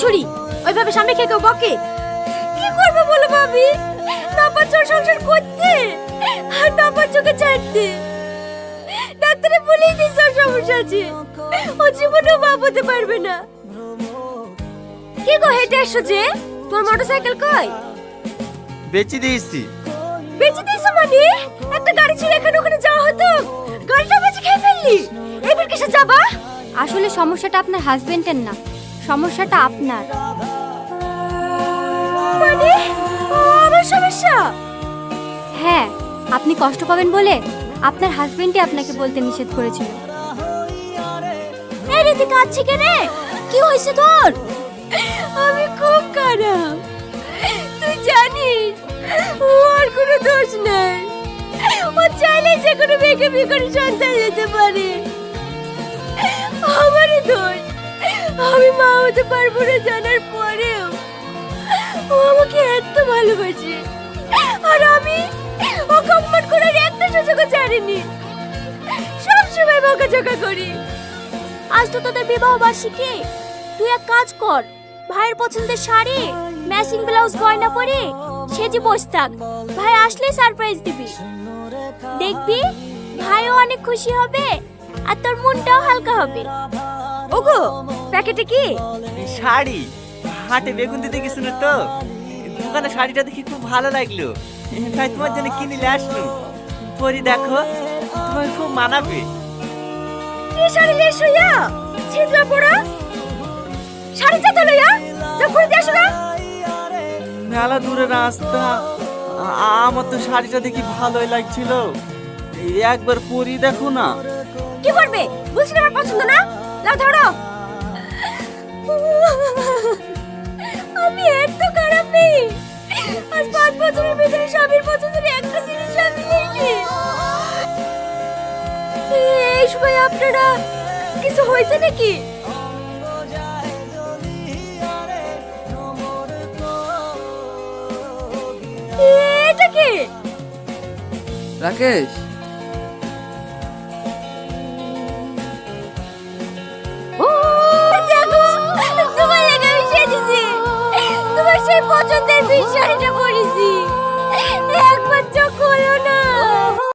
ছুরি ওইভাবে স্বামী খেয়ে কেউ বকে? কি করবে বলো ভাবি? না পারছ সংসার করতে? আর না পারছ কে ছাড়তে? ডাক্তারে বলেই দিয়েছে ওর সমস্যা আছে। ও জীবনেও বাপ হতে পারবে না। কি গো হেঁটে এসো যে? তোর মোটরসাইকেল কই? বেচে দিয়েছি। বেঁচে দিয়েছ মানে? একটা গাড়ি ছিল এখানে ওখানে যাওয়া হতো? গাড়িটা বেঁচে খেয়ে ফেললি? এবার কিসে যাবা? আসলে সমস্যাটা আপনার হাজবেন্ডের না। সমস্যাটা আপনার। মানে? আমার সমস্যা? হ্যাঁ আপনি কষ্ট পাবেন বলে আপনার হাজবেন্ডই আপনাকে বলতে নিষেধ করেছিল। এই রীতি কাঁদছি কেনে কি হয়েছে তোর? আমি খুব খারাপ। তুই জানিস আর কোনো দোষ নাই। ও চাইলে যে কোনো মেয়েকে বিয়ে করে সন্তান নিতে পারে। আমারই দোষ। আমি মা হতে পারব না জানার পরেও। ও আমাকে এত ভালোবাসে। আর আমি ও কম্পন করে একটা সুযোগও ছাড়িনি। সব সময় বকাঝকা করি। আজ তো তোদের বিবাহ বার্ষিকী। তুই এক কাজ কর, ভাইয়ের পছন্দের শাড়ি ম্যাচিং ব্লাউজ গয়না পরে সেজে বস থাক। ভাই আসলে সারপ্রাইজ দিবি। দেখবি, ভাইও অনেক খুশি হবে আর তোর মনটাও হালকা হবে। ওগো প্যাকেটে কি? শাড়ি। হাটে বেগুন দিতে গেছিল তো। দোকানে শাড়িটা দেখি খুব ভালো লাগল। তাই তোমার জন্য কিনে আসলো পরি দেখো তোমার খুব মানাবে। কি শাড়ি লেস হইয়া ছিদ্রা পড়া? শাড়ি চাতা লইয়া যা করে দিয়ে না। মেলা দূরে রাস্তা। আমার তো শাড়িটা দেখি ভালোই লাগছিল। একবার পরি দেখো না। কি করবে বলছি না আমার পছন্দ না? লাও ধরো। আমি এত খারাপ মেয়ে আজ পাঁচ বছরের ভিতরে স্বামীর পছন্দের একটা জিনিস আমি নেইনি। এই সময় আপনারা কিছু হয়েছে নাকি? এটা কি? রাকেশ? পছন্দের বিষয়টা পড়েছি। একবার চোখ হলো না